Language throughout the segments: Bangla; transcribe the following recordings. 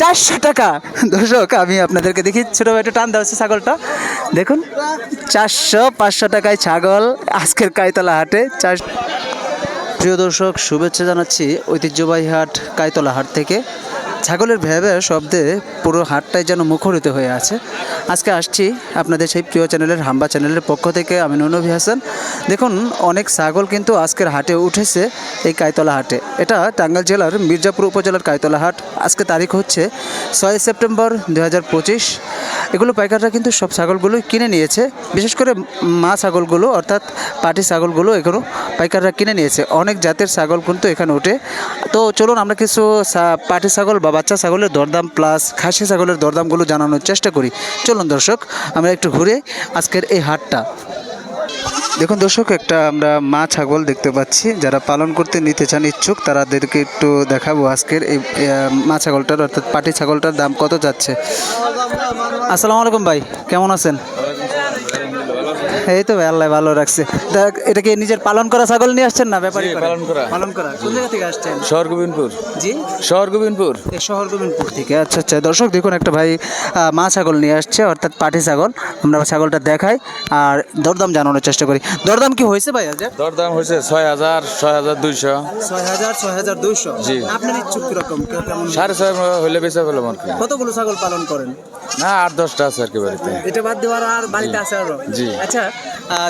চারশো টাকা। দর্শক, আমি আপনাদেরকে দেখি, ছোটো একটু টান দেওয়া হচ্ছে ছাগলটা। দেখুন, চারশো পাঁচশো টাকায় ছাগল আজকের কায়তলা হাটে। চার প্রিয় দর্শক, শুভেচ্ছা জানাচ্ছি ঐতিহ্যবাহী হাট কায়তলা হাট থেকে। ছাগলের ভেবে শব্দে পুরো হাটটাই যেন মুখরিত হয়ে আছে। আজকে আসছি আপনাদের সেই প্রিয় চ্যানেলের, হাম্বা চ্যানেলের পক্ষ থেকে। আমি ননবী হাসান। দেখুন, অনেক ছাগল কিন্তু আজকের হাটে উঠেছে এই কায়তলা হাটে। এটা টাঙ্গাইল জেলার মির্জাপুর উপজেলার কায়তলা হাট। আজকে তারিখ হচ্ছে ছয় সেপ্টেম্বর দু হাজার পঁচিশ। এগুলো পাইকাররা কিন্তু সব ছাগলগুলোই কিনে নিয়েছে। বিশেষ করে মা ছাগলগুলো, অর্থাৎ পাটি ছাগলগুলো এগুলো পাইকাররা কিনে নিয়েছে। অনেক জাতের ছাগল কিন্তু এখানে ওঠে। তো চলুন আমরা কিছু পাটি ছাগল বা বাচ্চা ছাগলের দরদাম প্লাস খাসি ছাগলের দরদামগুলো জানানোর চেষ্টা করি। চলুন দর্শক, আমরা একটু ঘুরে আজকের এই হাটটা। দেখুন দর্শক, একটা আমরা মা ছাগল দেখতে পাচ্ছি। যারা পালন করতে নিতে চান ইচ্ছুক তাদেরকে একটু দেখাবো আজকের এই মা ছাগলটার, অর্থাৎ পাটি ছাগলটার দাম কত যাচ্ছে। আসসালামু আলাইকুম ভাই, কেমন আছেন? এই তো ভাই আল্লাহ ভালো রাখছে। তা এটা কি নিজের পালন করা ছাগল নিয়ে আসছেন না ব্যাপারী? পালন করা। পালন করা। কোন জায়গা থেকে আসছেন? শহর গোবিন্দপুর। জি? শহর গোবিন্দপুর। এই শহর গোবিন্দপুর থেকে। আচ্ছা আচ্ছা। দর্শক দেখুন একটা ভাই মা ছাগল নিয়ে আসছে অর্থাৎ পাটি ছাগল। আমরা ছাগলটা দেখাই আর দরদাম জানানোর চেষ্টা করি। দরদাম কি হয়েছে ভাই আজ? দরদাম হয়েছে ছয় হাজার ছয় হাজার দুইশো। ছয় হাজার ছয় হাজার দুইশো? জি। আপনার ইচ্ছুক কীরকম? সাড়ে ছয় হলে বেঁচে পেলাম আর কি কতগুলো ছাগল পালন করেন? না আট দশটা আছে আর কি বাড়িতে। এটা বাদ দেওয়ার আর বাড়িতে আছে আরও? জি। আচ্ছা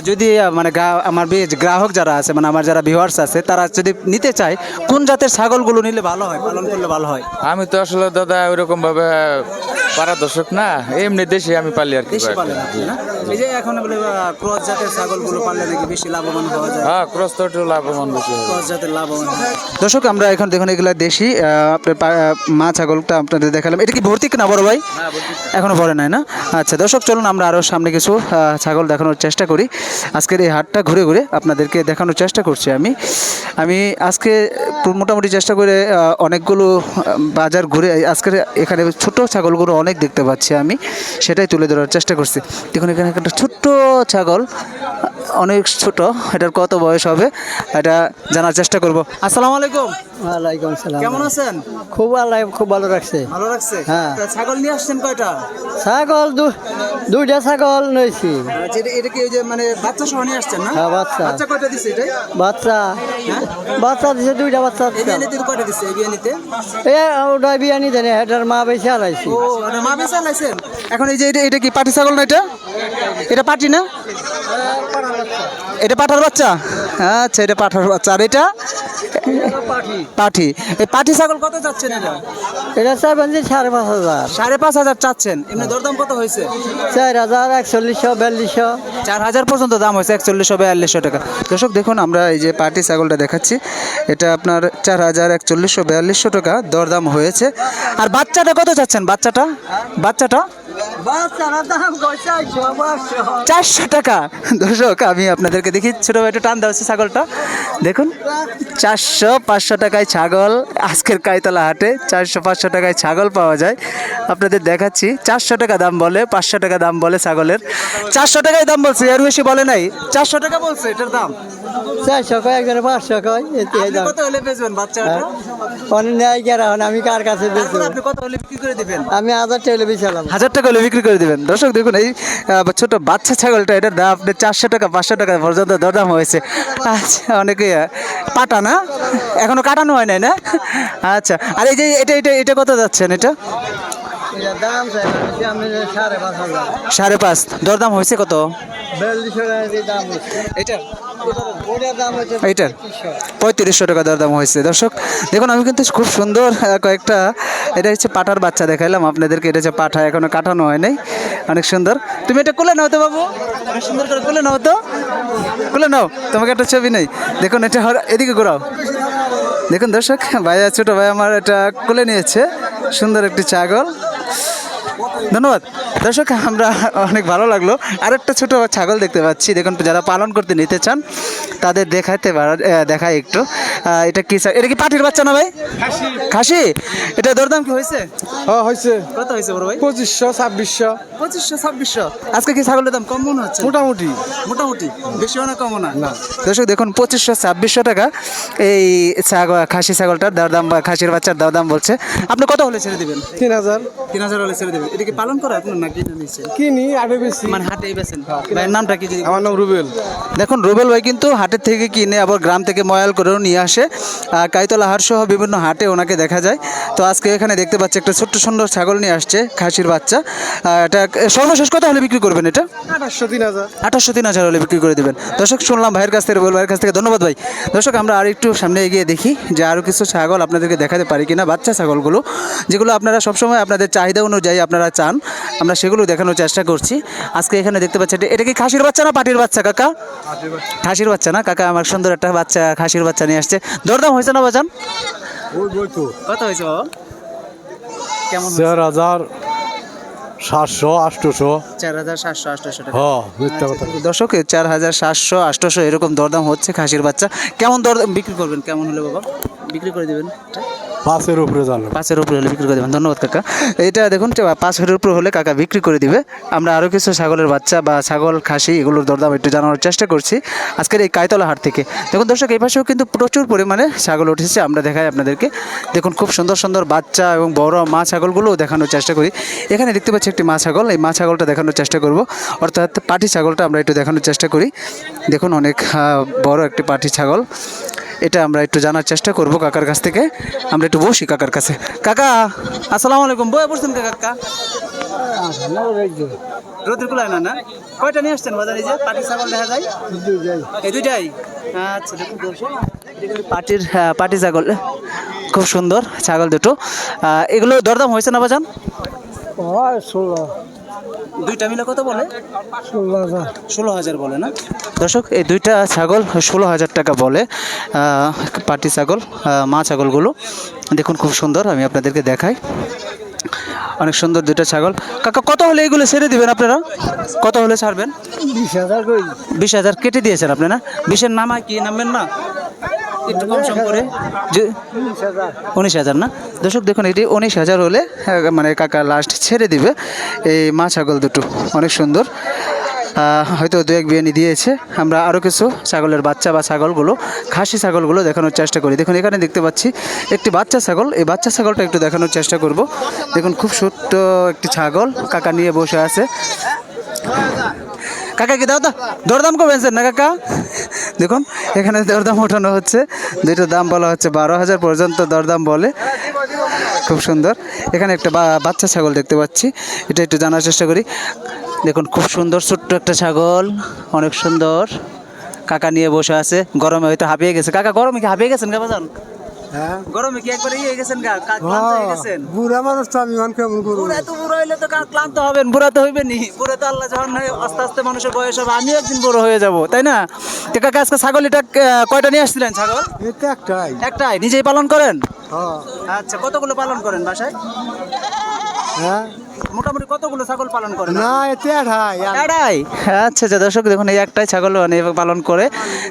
যদি মানে আমার গ্রাহক যারা আছে মানে আমার যারা ভিউয়ার্স আছে তারা যদি নিতে চায় কোন জাতের ছাগলগুলো নিলে ভালো হয় পালন করলে ভালো হয়? আমি তো আসলে দাদা ওইরকম ভাবে পারাদর্শক না এমনি দেশে আমি পালি আর কি এই যে এখন বলে ক্রস জাতের ছাগলগুলো পাললে নাকি বেশি লাভবান হওয়া যায়? হ্যাঁ ক্রস তো একটু লাভবান বেশি ক্রস জাতের লাভবান হয়। দর্শক আমরা এখন দেখুন এগুলা দেশি আপনার মা ছাগলটা আপনাদের দেখালাম। এটা কি ভর্তি না বড় ভাই? এখনও ভরে নাই না? আচ্ছা দর্শক চলুন আমরা আরও সামনে কিছু ছাগল দেখানোর চেষ্টা করি। আজকের এই হাটটা ঘুরে ঘুরে আপনাদেরকে দেখানোর চেষ্টা করছি আমি। আমি আজকে মোটামুটি চেষ্টা করে অনেকগুলো বাজার ঘুরে আজকের এখানে ছোট ছাগলগুলো অনেক দেখতে পাচ্ছি আমি। সেটাই তুলে ধরার চেষ্টা করছি। দেখুন এখানে একটা ছোট্ট ছাগল অনেক ছোট এটার কত বয়স হবে এটা জানার চেষ্টা করব। আসসালামু আলাইকুম। ওয়ালাইকুম সালাম। কেমন আছেন? খুব আল্লাহ খুব ভালো রাখছে ভালো লাগছে? হ্যাঁ। ছাগল নিয়ে আসছেন কয়টা? ছাগল দুইটা ছাগল নইছি আচ্ছা, এটা কি ওই যে মানে বাচ্চা সহ নিয়ে আসছেন না? হ্যাঁ, বাচ্চা। বাচ্চা কয়টা দিছে এটা বাচ্চা। বাচ্চা দিছে দুইটা বাচ্চা এই দিছে। বিয়ানিতে কয়টা দিছে এই বিয়ানিতে এ ওটা বিয়ানি জানি হেটার মা বেশি হারাইছি ও মা বেচা লাইছেন এখন এই যে এটা এটা কি পাটি ছাগল না এটা? এটা পাটি না? এটা পাঠার বাচ্চা? আচ্ছা এটা পাঠার বাচ্চা। আর এটা? পাঠি এই পাঠি ছাগল কত চাচ্ছেন এটা? এটা চাইবেন যে সাড়ে পাঁচ হাজার। সাড়ে পাঁচ হাজার চাচ্ছেন। এমনি দরদাম কত হয়েছে? চার হাজার একচল্লিশশো বিয়াল্লিশশো। চার হাজার পর্যন্ত দাম হয়েছে একচল্লিশশো বিয়াল্লিশশো টাকা। দর্শক দেখুন আমরা এই যে পাটি ছাগলটা দেখাচ্ছি। এটা আপনার চার হাজার একচল্লিশশো বিয়াল্লিশশো টাকা দরদাম হয়েছে। আর বাচ্চাটা কত চাচ্ছেন? বাচ্চাটা? বাচ্চাটা? চারশো টাকা। দর্শক আমি আপনাদেরকে দেখি ছোটো একটু টান দেওয়া হচ্ছে ছাগলটা। দেখুন চারশো পাঁচশো টাকায় ছাগল আজকের কাইতলা হাটে চারশো পাঁচশো টাকায় ছাগল পাওয়া যায়। আপনাদের দেখাচ্ছি চারশো টাকা দাম বলে পাঁচশো টাকা দাম বলে ছাগলের। চারশো টাকায় দাম বলছে এর বেশি বলে নাই। চারশো টাকা বলছে এটার দাম। চারশো কয় একজনে পাঁচশো কয়? কত হলে বেচবেন বাচ্চাটা? অনেক নেয় গেরা হন আমি কার কাছে বেচবো? আপনি কত হলে বিক্রি করে দিবেন? আমি হাজার টেলে বেচালাম। হাজার টাকা হলে বিক্রি করে দিবেন। দর্শক দেখুন এই ছোট বাচ্চা ছাগলটা এটার দাম আপনার চারশো টাকা পাঁচশো টাকা পর্যন্ত দরদাম হয়েছে। আচ্ছা অনেকে পাটা না? এখনও কাটানো হয় নাই না? আচ্ছা আর এই যে এটা এটা এটা কত যাচ্ছেন এটা? সাড়ে পাঁচ দরদাম হয়েছে কত? বিয়াল্লিশশো এইটার? পঁয়ত্রিশশো টাকা দরদাম হয়েছে। দর্শক, দেখুন, আমি কিন্তু খুব সুন্দর কয়েকটা, এটা হচ্ছে পাঠার বাচ্চা দেখাইলাম আপনাদেরকে, এটা হচ্ছে পাঠা, এখনও কাটানো হয় নাই। অনেক সুন্দর। তুমি এটা কোলে নাও তো, বাবু। সুন্দর করে কোলে নাও তো। কোলে নাও, তোমাকে একটা ছবি নেই। দেখুন, এটা এদিকে ঘোরাও। দেখুন, দর্শক ভাইয়া ছোটো ভাই আমার এটা কোলে নিয়েছে। সুন্দর একটি ছাগল। ধন্যবাদ। দর্শক আমরা অনেক ভালো লাগল। আরেকটা ছোট ছাগল দেখতে পাচ্ছি। দেখুন যারা পালন করতে নিতে চান তাদের দেখাতে দেখাই একটু। এটা কি এটা কি পাটির বাচ্চা না ভাই? খাসি। এটা দরদাম কি হয়েছে? হ্যাঁ হয়েছে। কত হয়েছে বড় ভাই? পঁচিশশো ছাব্বিশশো। পঁচিশশো ছাব্বিশশো। আজকে কি ছাগলের দাম কম মনে হচ্ছে? মোটামুটি। মোটামুটি। বেশি না কমও না? দর্শক দেখুন পঁচিশশো ছাব্বিশশো টাকা এই ছাগল খাসি ছাগলটার দরদাম বা খাসির বাচ্চার দরদাম বলছে। আপনি কত হলে ছেড়ে দিবেন? তিন হাজার। তিন হাজার হলে ছেড়ে দেবেন। এটা কি পালন করে আপনার না কিনে নিচ্ছেন কিনি আগে বেশি মানে হাটে বেছেন ভাইয়ের নামটা কি আমার নাম রুবেল। দেখুন রুবেল ভাই কিন্তু হাটের থেকে কিনে আবার গ্রাম থেকে ময়াল করেও নিয়ে আসে। কাইতলা হাট সহ বিভিন্ন হাটে ওনাকে দেখা যায়। তো আজকে এখানে দেখতে পাচ্ছি একটা ছোট্ট সুন্দর ছাগল নিয়ে আসছে খাসির বাচ্চা। এটা সর্বশেষ কত হলে বিক্রি করবেন এটা? আঠাশশো তিন হাজার। আঠাশশো তিন হাজার হলে বিক্রি করে দেবেন। দর্শক শুনলাম ভাইয়ের কাছ থেকে রুবেল ভাইয়ের কাছ থেকে ধন্যবাদ ভাই। দর্শক আমরা আর একটু সামনে এগিয়ে দেখি যে আরও কিছু ছাগল আপনাদেরকে দেখাতে পারি কিনা বাচ্চা ছাগলগুলো যেগুলো আপনারা সবসময় আপনাদের চাহিদা অনুযায়ী আপনারা চান। আমরা সেগুলো দেখানোর চেষ্টা করছি। আজকে এখানে দেখতে পাচ্ছি এটা- কি খাসির বাচ্চা না পাটির বাচ্চা কাকা? খাসির বাচ্চা না কাকা? আমার সুন্দর একটা বাচ্চা খাসির বাচ্চা নিয়ে আসছে। দরদাম হয়েছে না বাজান? কত হয়েছে কেমন চার হাজার সাতশো আটশোশো। চার হাজার সাতশো আটশো টাকা। হ্যাঁ কথা। দর্শক চার হাজার সাতশো আটশোশো এরকম দরদাম হচ্ছে খাসির বাচ্চা। কেমন দরদাম বিক্রি করবেন কেমন হলে বাবা? বিক্রি করে দেবেন। পাঁচের উপরে জানো পাঁচের উপরে হলে বিক্রি করে দেবেন। ধন্যবাদ, কাকা। এটা দেখুন পাঁচের উপরে হলে কাকা বিক্রি করে দিবে। আমরা আরও কিছু ছাগলের বাচ্চা বা ছাগল, খাসি এগুলোর দরদাম একটু জানানোর চেষ্টা করছি আজকের এই কায়তলা হাট থেকে। দেখুন, দর্শক, এই পাশেও কিন্তু প্রচুর পরিমাণে ছাগল উঠেছে। আমরা দেখাই আপনাদেরকে। দেখুন, খুব সুন্দর সুন্দর বাচ্চা এবং বড় মা ছাগলগুলোও দেখানোর চেষ্টা করি। এখানে দেখতে পাচ্ছি একটি মা ছাগল। এই মা ছাগলটা দেখানোর চেষ্টা করব। অর্থাৎ পাটি ছাগলটা আমরা একটু দেখানোর চেষ্টা করি। দেখুন, অনেক বড় একটি পাটি ছাগল। এটা আমরা একটু জানার চেষ্টা করব কাকার কাছ থেকে। আমরা একটু বসি কাকার কাছে। কাকা আসসালামু আলাইকুম। বয়ে পড়ছেন কাকা? রোদের কুলায় না না? কয়টা নিয়ে আসছেন বাজারে যে? পাটি ছাগল দেখা যায়? এই দুইটাই? আচ্ছা দেখুন পাটির হ্যাঁ, পাটি ছাগল। খুব সুন্দর ছাগল দুটো। এগুলো দরদাম হয়েছে না বাজান? ষোলো। দুইটা মিলে কত বলে? ষোলো হাজার। বলে না? দর্শক এই দুইটা ছাগল ষোলো হাজার টাকা বলে। পাটি ছাগল মা ছাগলগুলো। দেখুন খুব সুন্দর আমি আপনাদেরকে দেখাই। অনেক সুন্দর দুইটা ছাগল। কাকা কত হলে এগুলো ছেড়ে দিবেন আপনারা? কত হলে ছাড়বেন? বিশ হাজার বিশ হাজার কেটে দিয়েছেন আপনারা না? বিশের নামায় কি? নামবেন না? একটু কম সম করে। উনিশ হাজার। না? দর্শক দেখুন এটি উনিশ হাজার হলে মানে কাকা লাস্ট ছেড়ে দিবে। এই মা ছাগল দুটো অনেক সুন্দর। হয়তো দু এক বিয়ানি দিয়েছে। আমরা আরও কিছু ছাগলের বাচ্চা বা ছাগলগুলো খাসি ছাগলগুলো দেখানোর চেষ্টা করি। দেখুন এখানে দেখতে পাচ্ছি একটি বাচ্চা ছাগল। এই বাচ্চা ছাগলটা একটু দেখানোর চেষ্টা করব। দেখুন খুব ছোট্ট একটি ছাগল কাকা নিয়ে বসে আছে। কাকা কি দাও দা দরদাম করবেন না কাকা? দেখুন, এখানে দরদাম ওঠানো হচ্ছে। দুইটার দাম বলা হচ্ছে বারো হাজার পর্যন্ত দরদাম বলে। খুব সুন্দর। এখানে একটা বাচ্চা ছাগল দেখতে পাচ্ছি। এটা একটু জানার চেষ্টা করি। দেখুন, খুব সুন্দর ছোট্ট একটা ছাগল। অনেক সুন্দর। কাকা নিয়ে বসে আছে। গরমে হয়তো হাঁপিয়ে গেছে। কাকা, গরমে কি হাঁপিয়ে গেছেন, কাকা হ্যাঁ? গরমে কি একবারে ইয়ে গেছেন গা? ক্লান্ত হয়ে গেছেন? বুড়া মানুষ তো আমি কেমন করব। বুড়া তো বুড়ো হইলে তো ক্লান্ত হবেন বুড়া তো হইবে নি বুড়া তো আল্লাহ যখন হয় আস্তে আস্তে মানুষের বয়স হবে আমিও একদিন বড় হয়ে যাব তাই না? তো কাকা আজকে ছাগল এটা কয়টা নিয়ে আসছিলেন ছাগল? এটা একটাই। একটাই নিজেই পালন করেন? হ্যাঁ। আচ্ছা কতগুলো পালন করেন বাসায়? হ্যাঁ? মোটামুটি কতগুলো ছাগল পালন করেন না এতে আড়াই একটাই আচ্ছা আচ্ছা দর্শক দেখুন এই একটাই ছাগল পালন করে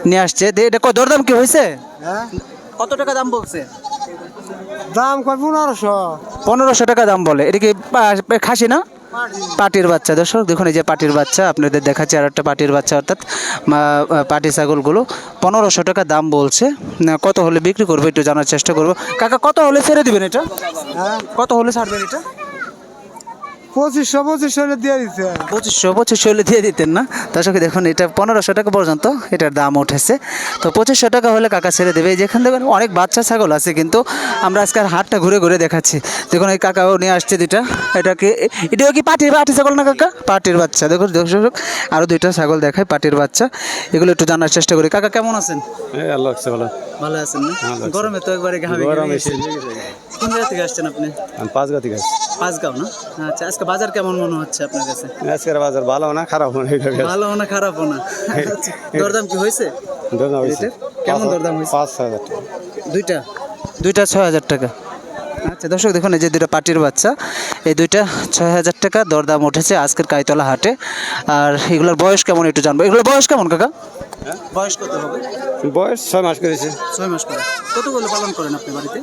নিয়ে আসছে। এটা ক- দরদাম কি হয়েছে? হ্যাঁ? কত টাকা দাম বলছে? দাম কয় পনেরোশো। পনেরোশো টাকা দাম বলে। এটা কি খাসি না? পাটির বাচ্চা। দর্শক দেখুন এই যে পাটির বাচ্চা আপনাদের দেখাচ্ছে আর একটা পাটির বাচ্চা অর্থাৎ পাটি ছাগলগুলো। পনেরোশো টাকা দাম বলছে। না, কত হলে বিক্রি করব একটু জানার চেষ্টা করব। কাকা কত হলে ছেড়ে দিবেন এটা? হ্যাঁ। কত হলে ছাড়বেন এটা? পঁচিশশো পঁচিশশো হলে দিয়ে দিতে। পঁচিশশো পঁচিশশো হলে দিয়ে দিতেন না? দর্শক দেখুন এটা পনেরোশো টাকা পর্যন্ত এটার দাম উঠেছে। তো পঁচিশশো টাকা হলে কাকা ছেড়ে দেবে। এই যেখান দেখুন অনেক বাচ্চা ছাগল আছে কিন্তু আমরা আজকে আর হাটটা ঘুরে ঘুরে দেখাচ্ছি। দেখুন এই কাকাও নিয়ে আসছে দুইটা। এটাকে এটাও কি পাটির পাটি ছাগল না কাকা? পাটির বাচ্চা। দেখুন দর্শক আরও দুইটা ছাগল দেখায় পাটির বাচ্চা। এগুলো একটু জানার চেষ্টা করি। কাকা কেমন আছেন? আল্লাহ ভালো। ভালো আছেন না? গরমে তো একবারে ঘামে কোন জায়গা থেকে আসছেন আপনি? আমি পাঁচ গাতি গাছ পাঁচগাঁও না? আচ্ছা আজকে বাজার কেমন মনে হচ্ছে আপনার কাছে? আজকের বাজার ভালো না খারাপ না ভালো না খারাপও না? আচ্ছা, দরদাম কি হয়েছে? এটার? কেমন দরদাম হয়েছে? পাঁচ হাজার টাকা। দুইটা? দুইটা ছয় হাজার টাকা। আচ্ছা দর্শক দেখুন এই যে দুটো পাটির বাচ্চা এই দুইটা ছয় হাজার টাকা দরদাম উঠেছে আজকের কাইতলা হাটে। আর এগুলোর বয়স কেমন একটু জানব। এগুলোর বয়স কেমন কাকা? বয়স কত হবে? বয়স ছয় মাস করেছে। ছয় মাস করে। কতগুলো পালন করেন আপনি বাড়িতে?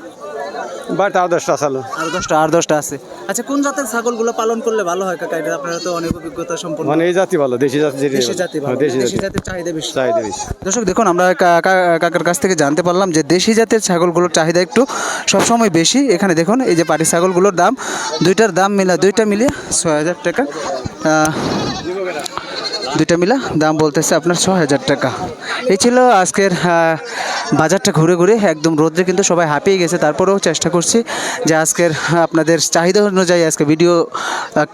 বাট আর দশটা চালু আর দশটা আর দশটা আছে। আচ্ছা কোন জাতের ছাগলগুলো পালন করলে ভালো হয় কাকা? এটা আপনারা তো অনেক অভিজ্ঞতা সম্পন্ন। মানে এই জাতি ভালো দেশি জাতি দেশি জাতি ভালো। হ্যাঁ, দেশি দেশি জাতি। জাতের চাহিদা বেশি। চাহিদা বেশি। দর্শক দেখুন আমরা কাকার কাছ থেকে জানতে পারলাম যে দেশি জাতের ছাগলগুলোর চাহিদা একটু সবসময় বেশি। এখানে দেখুন এই যে পাটি ছাগলগুলোর দাম দুইটার দাম মিলা দুইটা মিলিয়ে ছয় হাজার টাকা। দুইটা মিলা দাম বলতেছে আপনার ছ হাজার টাকা। এই ছিল আজকের বাজারটা ঘুরে ঘুরে, একদম রোদ্রে কিন্তু সবাই হাঁপিয়ে গেছে। তারপরেও চেষ্টা করছি যে আজকের আপনাদের চাহিদা অনুযায়ী আজকে ভিডিও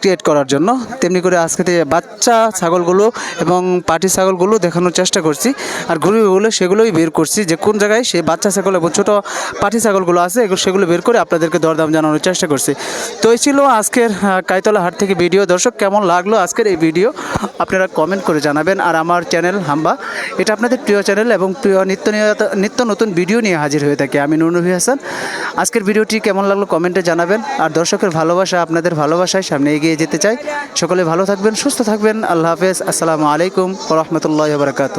ক্রিয়েট করার জন্য। তেমনি করে আজকে বাচ্চা ছাগলগুলো এবং পাটি ছাগলগুলো দেখানোর চেষ্টা করছি। আর ঘুরে ঘুরে সেগুলোই বের করছি যে কোন জায়গায় সেই বাচ্চা ছাগল এবং ছোটো পাটি ছাগলগুলো আছে, এগুলো সেগুলো বের করে আপনাদেরকে দরদাম জানানোর চেষ্টা করছি। তো এই ছিল আজকের কাইতলা হাট থেকে ভিডিও দর্শক, কেমন লাগল আজকের এই ভিডিও আপনারা কমেন্ট করে জানাবেন। আর আমার চ্যানেল হাম্বা, এটা আপনাদের প্রিয় চ্যানেল এবং প্রিয় নিত্য নিত্য নতুন ভিডিও নিয়ে হাজির হয়ে থাকে। আমি নুরনবী হাসান। আজকের ভিডিওটি কেমন লাগল কমেন্টে জানাবেন। আর দর্শকের ভালোবাসা, আপনাদের ভালোবাসায় সামনে এগিয়ে যেতে চাই। সকলে ভালো থাকবেন, সুস্থ থাকবেন। আল্লাহ হাফেজ। আসসালামু আলাইকুম রহমতুল্লাহ বারকাত